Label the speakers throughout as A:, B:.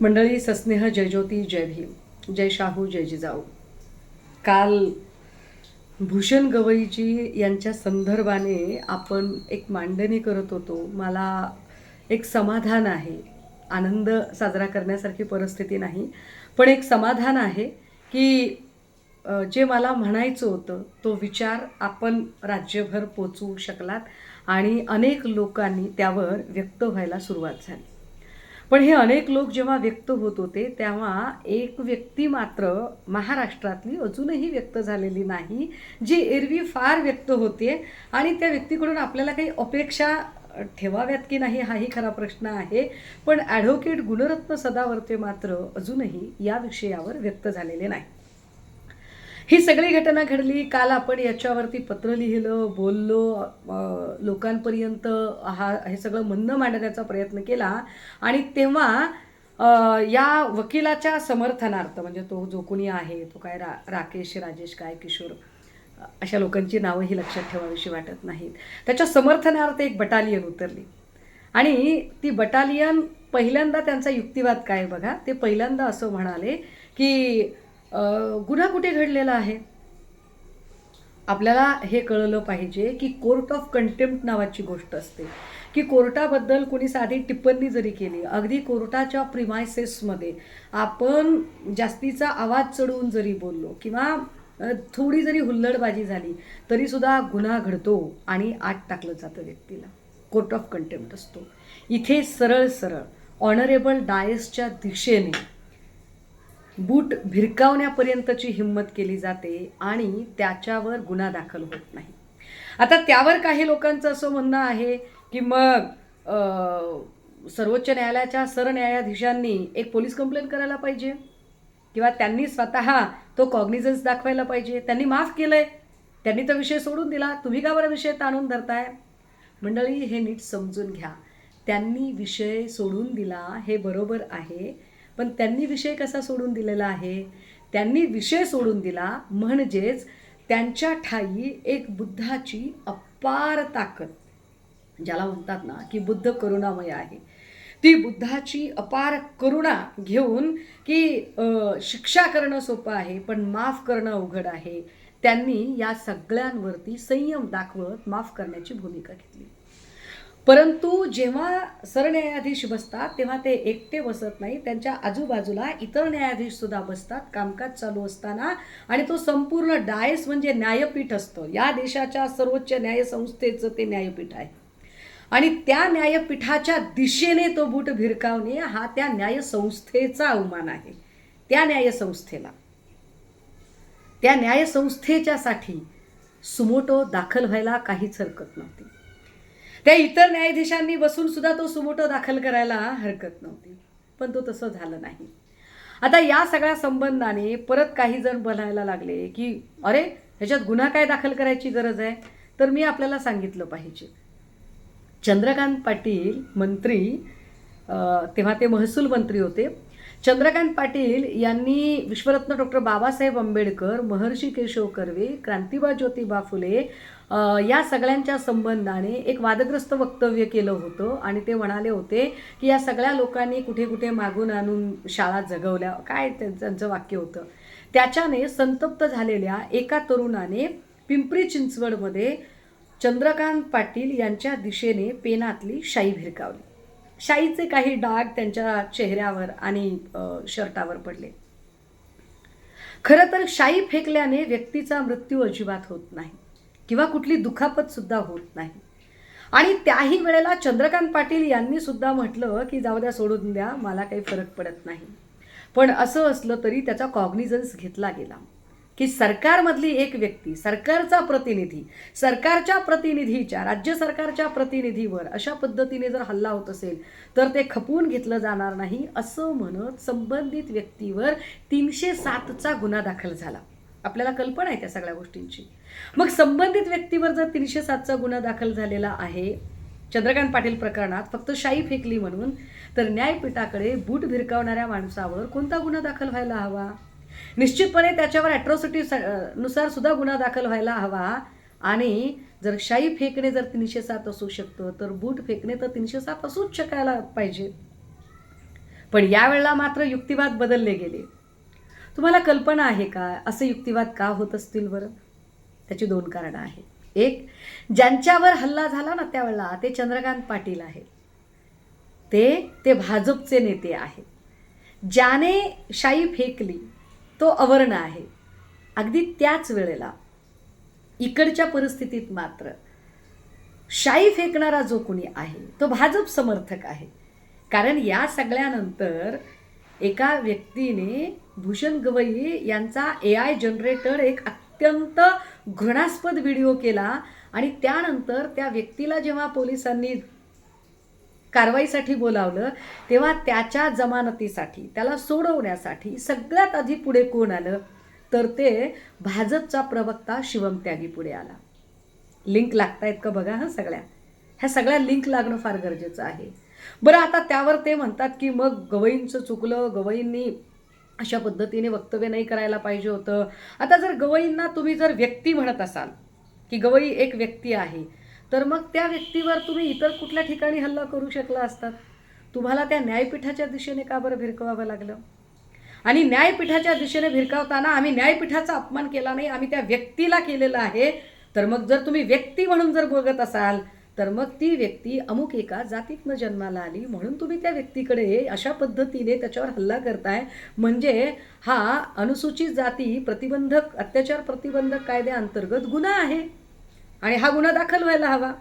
A: मंडळी सस्नेह जय ज्योती जय भीम जय शाहू जय जिजाऊ. काल भूषण गवईजी यांच्या संदर्भाने आपण एक मांडणी करत होतो. मला एक समाधान आहे. आनंद साजरा करण्यासारखी परिस्थिती नाही. पण एक समाधान आहे की जे मला म्हणायचं होतं तो विचार आपण राज्यभर पोचवू शकलात आणि अनेक लोकांनी त्यावर व्यक्त व्हायला सुरुवात झाली. पण हे अनेक लोक जेव्हा व्यक्त होत होते तेव्हा एक व्यक्ती मात्र महाराष्ट्रातली अजूनही व्यक्त झालेली नाही जी एरवी फार व्यक्त होते आणि त्या व्यक्तीकडून आपल्याला काही अपेक्षा ठेवाव्यात की नाही हाही खरा प्रश्न आहे. पण ॲडव्होकेट गुणरत्न सदावर्ते मात्र अजूनही या विषयावर व्यक्त झालेले नाही ही सगळी घटना घडली. काल आपण याच्यावरती पत्र लिहिलं बोललो. लोकांपर्यंत हा हे सगळं म्हणणं मांडण्याचा प्रयत्न केला. आणि तेव्हा या वकिलाच्या समर्थनार्थ म्हणजे तो जो कोणी आहे तो काय रा राकेश राजेश काय किशोर अशा लोकांची नावंही लक्षात ठेवाविषयी वाटत नाहीत. त्याच्या समर्थनार्थ एक बटालियन उतरली. आणि ती बटालियन पहिल्यांदा त्यांचा युक्तिवाद काय बघा? ते पहिल्यांदा असं म्हणाले की गुन्हा कुठे घडलेला आहे? आपल्याला हे कळलं पाहिजे की कोर्ट ऑफ कंटेम्प्ट नावाची गोष्ट असते. की कोर्टाबद्दल कोणी साधी टिप्पणी जरी केली अगदी कोर्टाच्या प्रिमायसेसमध्ये आपण जास्तीचा आवाज चढवून जरी बोललो किंवा थोडी जरी हुल्लडबाजी झाली तरीसुद्धा गुन्हा घडतो आणि आत टाकलं जातं व्यक्तीला. कोर्ट ऑफ कंटेम्प्ट असतो. इथे सरळ सरळ ऑनरेबल डायसच्या दिशेने बूट भिरकावण्यापर्यंतची हिंमत केली जाते आणि त्याच्यावर गुन्हा दाखल होत नाही. आता त्यावर काही लोकांचं असं म्हणणं आहे की मग सर्वोच्च न्यायालयाच्या सरन्यायाधीशांनी एक पोलीस कंप्लेंट करायला पाहिजे? किंवा त्यांनी स्वतः तो कॉग्निझन्स दाखवायला पाहिजे? त्यांनी माफ केलं आहे त्यांनी तो विषय सोडून दिला? तुम्ही का बरं विषय ताणून धरताय? मंडळी हे नीट समजून घ्या. त्यांनी विषय सोडून दिला हे बरोबर आहे. पण त्यांनी विषय कसा सोडून दिलेला आहे? त्यांनी विषय सोडून दिला म्हणजेच त्यांच्या ठाई एक बुद्धाची अपार ताकद. ज्याला म्हणतात ना की बुद्ध करुणामय आहे. ती बुद्धाची अपार करुणा घेऊन की शिक्षा करणं सोपं आहे पण माफ करणं अवघड आहे. त्यांनी या सगळ्यांवरती संयम दाखवत माफ करण्याची भूमिका घेतली. परंतु जेव्हा सरन्यायाधीश बसतात तेव्हा ते एकटे बसत नाही. त्यांच्या आजूबाजूला इतर न्यायाधीशसुद्धा बसतात कामकाज चालू असताना. आणि तो संपूर्ण डायस म्हणजे न्यायपीठ असतं. या देशाच्या सर्वोच्च न्यायसंस्थेचं ते न्यायपीठ आहे. आणि त्या न्यायपीठाच्या दिशेने तो बूट भिरकावणे हा त्या न्यायसंस्थेचा अवमान आहे. त्या न्यायसंस्थेला. त्या न्यायसंस्थेच्यासाठी सुमोटो दाखल व्हायला काहीच हरकत नव्हती. त्या इतर न्यायाधीशांनी बसून सुद्धा तो सुमोटो दाखल करायला हरकत नव्हती. पण तो तसं झालं नाही. आता या सगळ्या संबंधाने परत काही जण बनायला लागले की अरे ह्याच्यात गुन्हा काय दाखल करायची गरज आहे? तर मी आपल्याला सांगितलं पाहिजे. चंद्रकांत पाटील मंत्री तेव्हा ते महसूल मंत्री होते. चंद्रकांत पाटील यांनी विश्वरत्न डॉक्टर बाबासाहेब आंबेडकर महर्षी केशव कर्वे क्रांतिबा ज्योतिबा फुले या सगळ्यांच्या संबंधाने एक वादग्रस्त वक्तव्य केलं होतं आणि ते म्हणाले होते की या सगळ्या लोकांनी कुठे कुठे मागून आणून शाळा जगवल्या. काय त्यांचं वाक्य होतं? त्याच्याने संतप्त झालेल्या एका तरुणाने पिंपरी चिंचवडमध्ये चंद्रकांत पाटील यांच्या दिशेने पेनातली शाई भिरकावली. शाईचे काही डाग त्यांच्या चेहऱ्यावर आणि शर्टावर पडले. खरं तर शाई फेकल्याने व्यक्तीचा मृत्यू अजिबात होत नाही. किंवा कुठली दुखापत सुद्धा होत नाही. आणि त्याही वेळेला चंद्रकांत पाटील यांनी सुद्धा म्हटलं की जाऊ द्या सोडून द्या मला काही फरक पडत नाही. पण असं असलं तरी त्याचा कॉग्निझन्स घेतला गेला. की सरकारमधली एक व्यक्ती सरकारचा प्रतिनिधी सरकारच्या प्रतिनिधीच्या राज्य सरकारच्या प्रतिनिधीवर अशा पद्धतीने जर हल्ला होत असेल तर ते खपवून घेतलं जाणार नाही असं म्हणत संबंधित व्यक्तीवर तीनशे सातचा गुन्हा दाखल झाला. आपल्याला कल्पना आहे त्या सगळ्या गोष्टींची. मग संबंधित व्यक्तीवर जर तीनशे सातचा गुन्हा दाखल झालेला आहे चंद्रकांत पाटील प्रकरणात फक्त शाई फेकली म्हणून तर न्यायपीठाकडे बूट भिरकावणाऱ्या माणसावर कोणता गुन्हा दाखल व्हायला हवा? निश्चितपणे त्याच्यावर ॲट्रॉसिटी नुसार सुद्धा गुन्हा दाखल व्हायला हवा. आणि जर शाई फेकणे जर तीनशे सात असू शकतं तर बूट फेकणे तर तीनशे सात असूच शकायला पाहिजे. पण यावेळेला मात्र युक्तिवाद बदलले गेले. तुम्हाला कल्पना आहे का? असे युक्तिवाद का होत असतील बरं? त्याची दोन कारणं आहेत. एक ज्यांच्यावर हल्ला झाला ना त्यावेळेला ते चंद्रकांत पाटील आहेत. ते ते भाजपचे नेते आहेत. ज्याने शाई फेकली तो अवर्ण आहे. अगदी त्याच वेळेला इकडच्या परिस्थितीत मात्र शाई फेकणारा जो कोणी आहे तो भाजप समर्थक आहे. कारण या सगळ्यानंतर एका व्यक्तीने भूषण गवई यांचा ए आय जनरेटर एक अत्यंत घृणास्पद व्हिडिओ केला आणि त्यानंतर त्या व्यक्तीला जेव्हा पोलिसांनी कारवाईसाठी बोलावलं तेव्हा त्याच्या जमानतीसाठी त्याला सोडवण्यासाठी सगळ्यात आधी पुढे कोण आलं? तर ते भाजपचा प्रवक्ता शिवम त्यागी पुढे आला. लिंक लागतायत का बघा हां सगळ्या? ह्या सगळ्या लिंक लागणं फार गरजेचं आहे. बरं आता त्यावर ते म्हणतात की मग गवईंचं चुकलं गवईंनी अशा पद्धतीने वक्तव्य नाही करायला पाहिजे होतं. आता जर गवईंना तुम्ही जर व्यक्ती म्हणत असाल की गवई एक व्यक्ती आहे तर मग त्या व्यक्तीवर तुम्ही इतर कुठल्या ठिकाणी हल्ला करू शकला असतात तुम्हाला त्या न्यायपीठाच्या दिशेने का बरं भिरकवावं लागलं? आणि न्यायपीठाच्या दिशेने भिरकावताना आम्ही न्यायपीठाचा अपमान केला नाही आम्ही त्या व्यक्तीला केलेला आहे तर मग जर तुम्ही व्यक्ती म्हणून जर बघत असाल तर मग ती व्यक्ती अमुक एका जातीतनं जन्माला आली म्हणून तुम्ही त्या व्यक्तीकडे अशा पद्धतीने त्याच्यावर हल्ला करताय. म्हणजे हा अनुसूचित जाती प्रतिबंधक अत्याचार प्रतिबंधक कायद्याअंतर्गत गुन्हा आहे. आणि हा गुन्हा दाखल व्हायला हवा.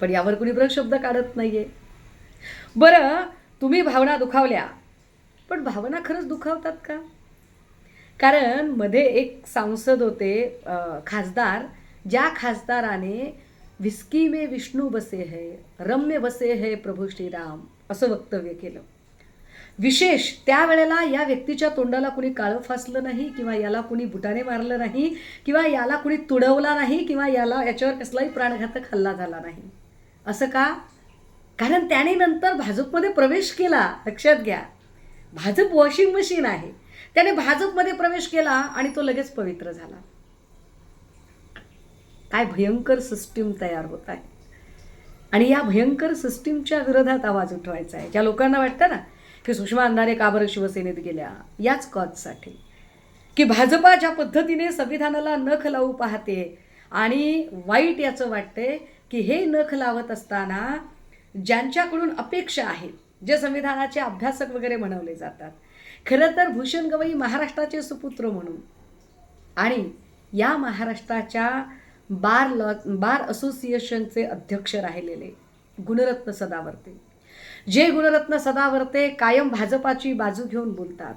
A: पण यावर कुणी शब्द काढत नाहीये. बरं तुम्ही भावना दुखावल्या. पण भावना खरंच दुखावतात का? कारण मध्ये एक सांसद होते खासदार ज्या खासदाराने विस्की में विष्णू बसे है रम्य बसे है प्रभू श्रीराम असं वक्तव्य केलं. विशेष त्यावेळेला या व्यक्तीच्या तोंडाला कुणी काळं फासलं नाही किंवा याला कुणी बुटाने मारलं नाही किंवा याला कुणी तुडवला नाही किंवा याला याच्यावर कसलाही प्राणघातक हल्ला झाला नाही. असं का? कारण त्याने नंतर भाजपमध्ये प्रवेश केला. लक्षात घ्या. भाजप वॉशिंग मशीन आहे. त्याने भाजपमध्ये प्रवेश केला आणि तो लगेच पवित्र झाला. काय भयंकर सिस्टीम तयार होत आहे. आणि या भयंकर सिस्टीमच्या विरोधात आवाज उठवायचा आहे. ज्या लोकांना वाटतं ना की सुषमा अंधारे का बरं शिवसेनेत गेल्या? याच कॉजसाठी की भाजपा ज्या पद्धतीने संविधानाला नख लावू पाहते आणि वाईट याचं वाटते की हे नख लावत असताना ज्यांच्याकडून अपेक्षा आहेत जे संविधानाचे अभ्यासक वगैरे म्हणवले जातात. खरं तर भूषण गवई महाराष्ट्राचे सुपुत्र म्हणून. आणि या महाराष्ट्राच्या बार लॉ बार असोसिएशनचे अध्यक्ष राहिलेले गुणरत्न सदावर्ते. जे गुणरत्न सदावर्ते कायम भाजपाची बाजू घेऊन बोलतात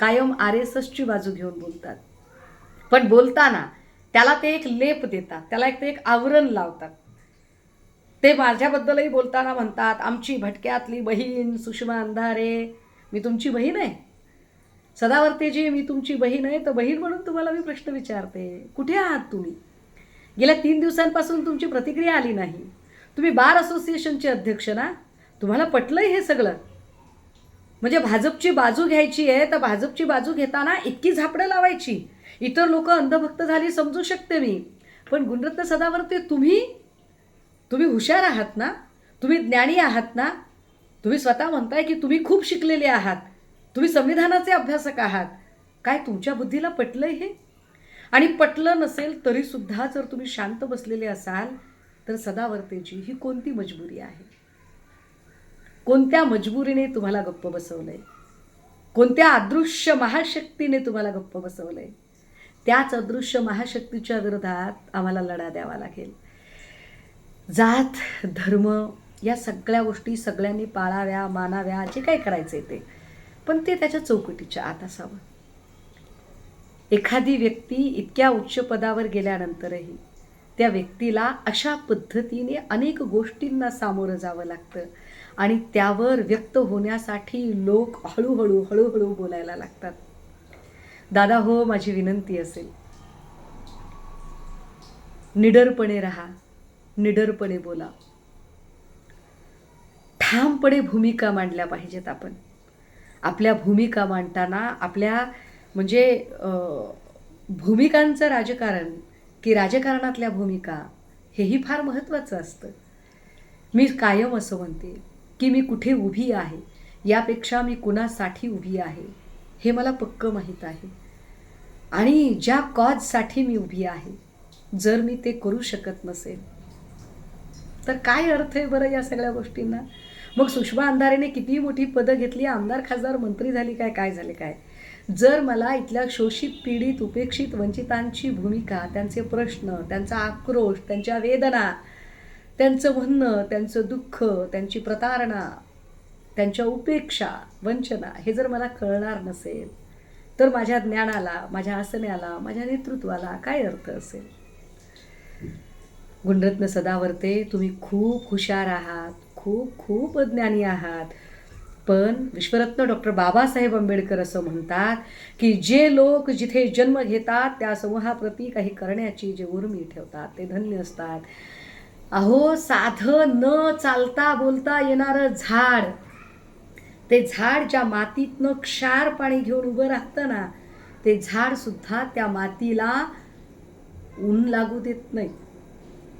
A: कायम आर एस एसची बाजू घेऊन बोलतात. पण बोलताना त्याला ते एक लेप देतात त्याला एक ते एक आवरण लावतात. ते माझ्याबद्दलही बोलताना म्हणतात आमची भटक्यातली बहीण सुषमा अंधारे मी तुमची बहीण आहे. सदावर्तेजी मी तुमची बहीण आहे तर बहीण म्हणून तुम्हाला मी प्रश्न विचारते. कुठे आहात तुम्ही? गेल्या तीन दिवसांपासून तुमची प्रतिक्रिया आली नाही. तुम्ही बार असोसिएशनचे अध्यक्ष ना? तुम्हाला पटलंय हे सगळं? म्हणजे भाजपची बाजू घ्यायची आहे तर भाजपची बाजू घेताना इतकी झापडं लावायची. इतर लोक अंधभक्त झाली समजू शकते मी. पण गुणरत्न सदावर्ते तुम्ही? तुम्ही हुशार आहात ना? तुम्ही ज्ञानी आहात ना? तुम्ही स्वतः म्हणताय की तुम्ही खूप शिकलेले आहात. तुम्ही संविधानाचे अभ्यासक आहात. काय तुमच्या बुद्धीला पटलंय हे? आणि पटलं नसेल तरीसुद्धा जर तुम्ही शांत बसलेले असाल तर सदावर्तेची ही कोणती मजबुरी आहे? कोणत्या मजबुरीने तुम्हाला गप्प बसवलं आहे कोणत्या अदृश्य महाशक्तीने तुम्हाला गप्प बसवलं आहे त्याच अदृश्य महाशक्तीच्या विरोधात आम्हाला लढा द्यावा लागेल. जात धर्म या सगळ्या गोष्टी सगळ्यांनी पाळाव्या मानाव्या जे काय करायचं आहे ते. पण ते त्याच्या चौकटीच्या आत असावं. एखादी व्यक्ती इतक्या उच्च पदावर गेल्यानंतरही त्या व्यक्तीला अशा पद्धतीने अनेक गोष्टींना सामोरं जावं लागतं. आणि त्यावर व्यक्त होण्यासाठी लोक हळूहळू हळूहळू बोलायला लागतात. दादा हो माझी विनंती असेल. निडरपणे राहा. निडरपणे बोला. ठामपणे भूमिका मांडल्या पाहिजेत आपण. आपल्या भूमिका मांडताना आपल्या म्हणजे भूमिकांचं राजकारण की राजकारणातल्या भूमिका हेही फार महत्त्वाचं असतं. मी कायम असं म्हणते की मी कुठे उभी आहे यापेक्षा मी कुणासाठी उभी आहे हे मला पक्कं माहीत आहे. आणि ज्या कॉजसाठी मी उभी आहे जर मी ते करू शकत नसेल तर काय अर्थ आहे बरं या सगळ्या गोष्टींना? मग सुषमा अंधारेने किती मोठी पदं घेतली आमदार खासदार मंत्री झाली काय काय झाले काय? जर मला इथल्या शोषित पीडित उपेक्षित वंचितांची भूमिका त्यांचे प्रश्न त्यांचा आक्रोश त्यांच्या वेदना त्यांचं म्हणणं त्यांचं दुःख त्यांची प्रतारणा त्यांच्या उपेक्षा वंचना हे जर मला कळणार नसेल तर माझ्या ज्ञानाला माझ्या आसन्याला माझ्या नेतृत्वाला काय अर्थ असेल? गुणरत्न सदावर्ते तुम्ही खूप हुशार आहात खूप खूप ज्ञानी आहात. पण विश्वरत्न डॉक्टर बाबासाहेब आंबेडकर असं म्हणतात की जे लोक जिथे जन्म घेतात त्या समूहाप्रती काही करण्याची जे उर्मी ठेवतात ते धन्य असतात. अहो साधं न चालता बोलता येणारं झाड ते झाड ज्या मातीतनं क्षार पाणी घेऊन उभं राहतं ना ते झाडसुद्धा त्या मातीला ऊन लागू देत नाही.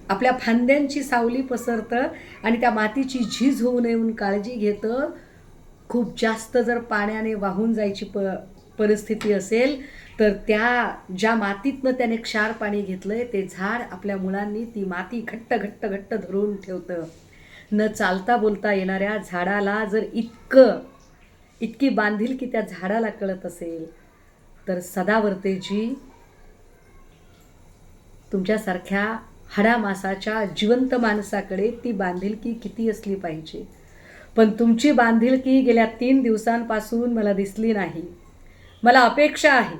A: आपल्या फांद्यांची सावली पसरतं आणि त्या मातीची झीज होऊ नये म्हणून काळजी घेतं खूप जास्त जर पाण्याने वाहून जायची प परिस्थिती असेल तर त्या ज्या मातीतनं त्याने क्षार पाणी घेतलं आहे ते झाड आपल्या मुलांनी ती माती घट्ट घट्ट घट्ट धरून ठेवतं. न चालता बोलता येणाऱ्या झाडाला जर इतकं इतकी बांधील की त्या झाडाला कळत असेल तर सदावर्तेजी तुमच्यासारख्या हाडामासाच्या जिवंत माणसाकडे ती बांधिलकी किती असली पाहिजे. पण तुमची बांधिलकी गेल्या तीन दिवसांपासून मला दिसली नाही. मला अपेक्षा आहे.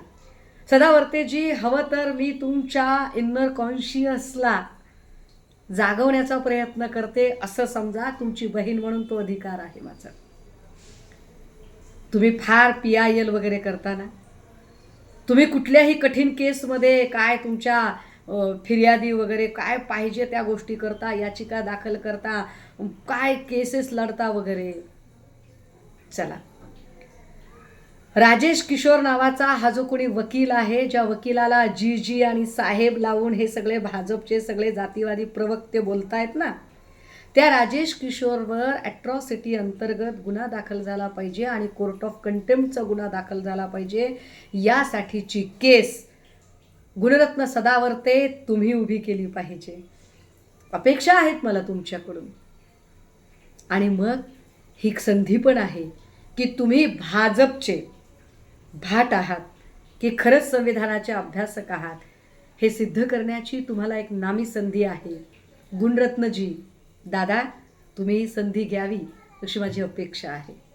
A: सदावर्तेजी हवं तर मी तुमच्या इन्नर कॉन्शियसला जागवण्याचा प्रयत्न करते असं समजा तुमची बहीण म्हणून तो अधिकार आहे माझा. तुम्ही फार पी आय एल वगैरे करताना? तुम्ही कुठल्याही कठीण केसमध्ये काय तुमच्या फिर्यादी वगैरे काय पाहिजे त्या गोष्टी करता याचिका दाखल करता काय केसेस लढता वगैरे? चला. राजेश किशोर नावाचा हा जो कोणी वकील आहे ज्या वकिलाला जी जी आणि साहेब लावून हे सगळे भाजपचे सगळे जातीवादी प्रवक्ते बोलतायत ना त्या राजेश किशोरवर ॲट्रॉसिटी अंतर्गत गुन्हा दाखल झाला पाहिजे आणि कोर्ट ऑफ कंटेम्पचा गुन्हा दाखल झाला पाहिजे यासाठीची केस गुणरत्न सदावर्ते तुम्ही उभी केली पाहिजे. अपेक्षा आहेत मला तुमच्याकडून. आणि मग ही संधी पण आहे की तुम्ही भाजपचे भाट आहात की खरंच संविधानाचे अभ्यासक आहात हे सिद्ध करण्याची तुम्हाला एक नामी संधी आहे. गुणरत्नजी दादा तुम्ही ही संधी घ्यावी अशी माझी अपेक्षा आहे.